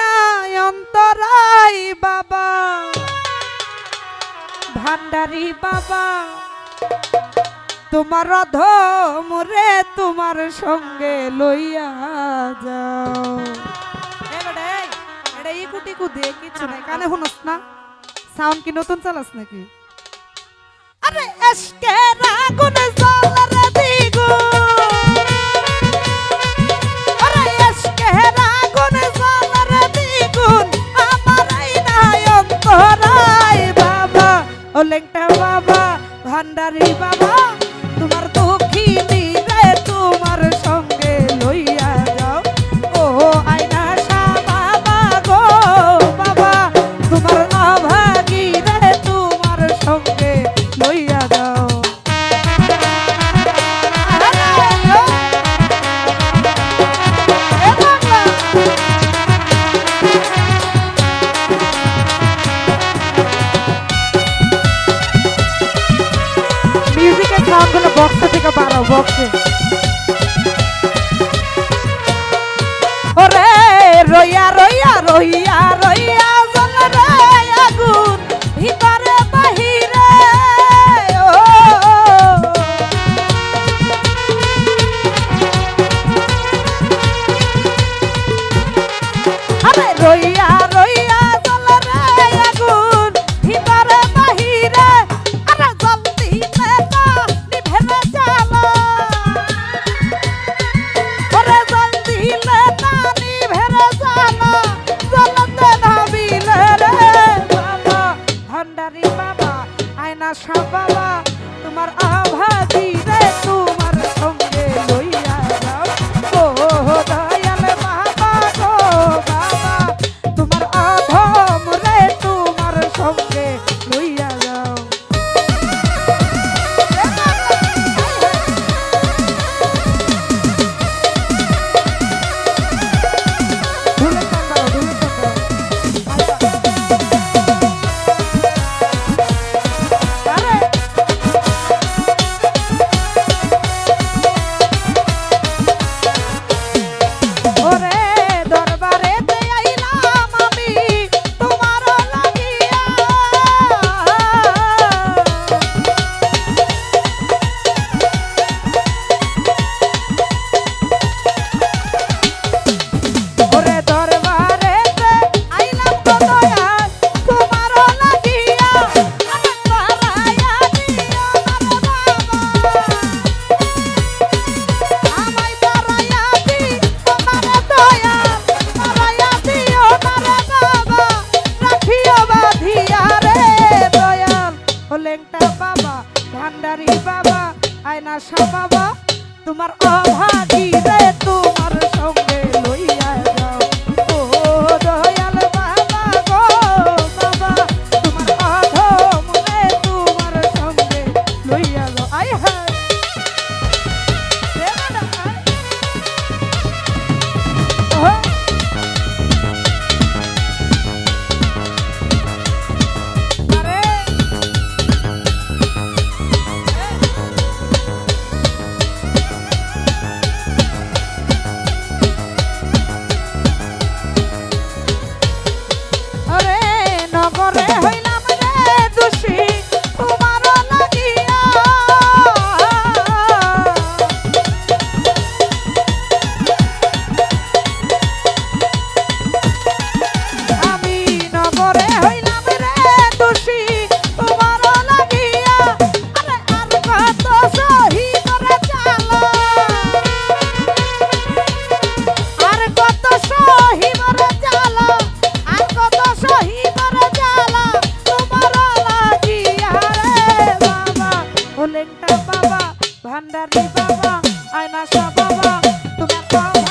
নাই অন্তরাই বাবা। ভান্ডারি বাবা, তোমার ধমরে তোমার সঙ্গে লইয়া যাও। এটা এই কিছু নাই, কানে শুনস না? সাউন্ড কি নতুন চালাস নাকি? আরে, এসকে রাগুন যাও এখন বক্স থেকে বাড়াও বক্সে ওরে রইয়া রইয়া রইয়া রইয়া। না সা তোমার অভাগী রে তোমার সঙ্গ ভান্ডার বাবা ভান্ডারি বাবা আয়না বাবা তোমার